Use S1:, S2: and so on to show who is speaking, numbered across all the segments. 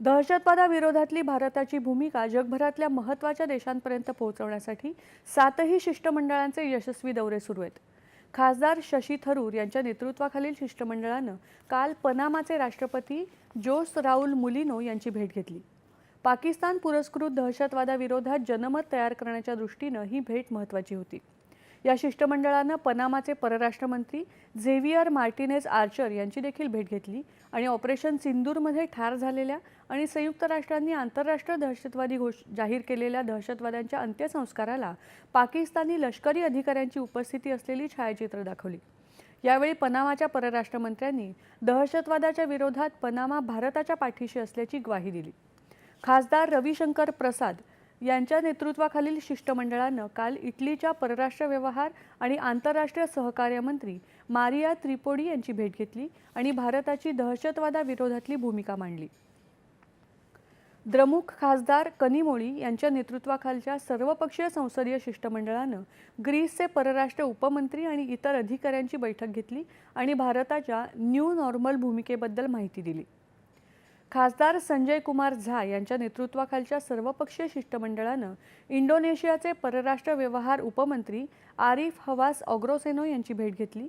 S1: दहशतवादाविरोधातली भारताची भूमिका जगभरातल्या महत्त्वाच्या देशांपर्यंत पोहोचवण्यासाठी सातही शिष्टमंडळांचे यशस्वी दौरे सुरू आहेत. खासदार शशी थरूर यांच्या नेतृत्वाखालील शिष्टमंडळानं काल पनामाचे राष्ट्रपती जोस राऊल मुलिनो यांची भेट घेतली. पाकिस्तान पुरस्कृत दहशतवादाविरोधात जनमत तयार करण्याच्या दृष्टीनं ही भेट महत्त्वाची होती. या शिष्टमंडळानं पनामाचे परराष्ट्रमंत्री झेवियर मार्टिनेज आर्चर यांची देखील भेट घेतली आणि ऑपरेशन सिंदूरमध्ये ठार झालेल्या आणि संयुक्त राष्ट्रांनी आंतरराष्ट्रीय दहशतवादी घोष जाहीर केलेल्या दहशतवाद्यांच्या अंत्यसंस्काराला पाकिस्तानी लष्करी अधिकाऱ्यांची उपस्थिती असलेली छायाचित्र दाखवली. यावेळी पनामाच्या परराष्ट्रमंत्र्यांनी दहशतवादाच्या विरोधात पनामा भारताच्या पाठीशी असल्याची ग्वाही दिली. खासदार रविशंकर प्रसाद यांच्या नेतृत्वाखालील शिष्टमंडळानं काल इटलीच्या परराष्ट्र व्यवहार आणि आंतरराष्ट्रीय सहकार्य मंत्री मारिया त्रिपोडी यांची भेट घेतली आणि भारताची दहशतवादाविरोधातली भूमिका मांडली. द्रमुक खासदार कनिमोळी यांच्या नेतृत्वाखालच्या सर्वपक्षीय संसदीय शिष्टमंडळानं ग्रीसचे परराष्ट्र उपमंत्री आणि इतर अधिकाऱ्यांची बैठक घेतली आणि भारताच्या न्यू नॉर्मल भूमिकेबद्दल माहिती दिली. खासदार संजय कुमार झा यांच्या नेतृत्वाखालच्या सर्वपक्षीय शिष्टमंडळानं इंडोनेशियाचे परराष्ट्र व्यवहार उपमंत्री आरिफ हवास ऑग्रोसेनो यांची भेट घेतली.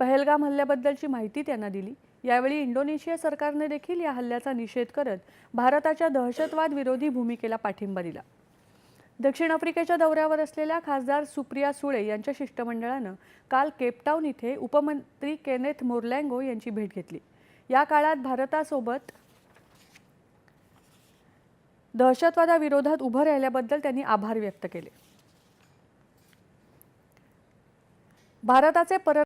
S1: पहलगाम हल्ल्याबद्दलची माहिती त्यांना दिली. यावेळी इंडोनेशिया सरकारने देखील या हल्ल्याचा निषेध करत भारताच्या दहशतवाद विरोधी भूमिकेला पाठिंबा दिला. दक्षिण आफ्रिकेच्या दौऱ्यावर असलेल्या खासदार सुप्रिया सुळे यांच्या शिष्टमंडळानं काल केपटाऊन इथे उपमंत्री केनेथ मोरलँगो यांची भेट घेतली. या काळात भारतासोबत दहशतवादाविरोधात उभं राहिल्याबद्दल त्यांनी आभार व्यक्त केले. भारताचे पर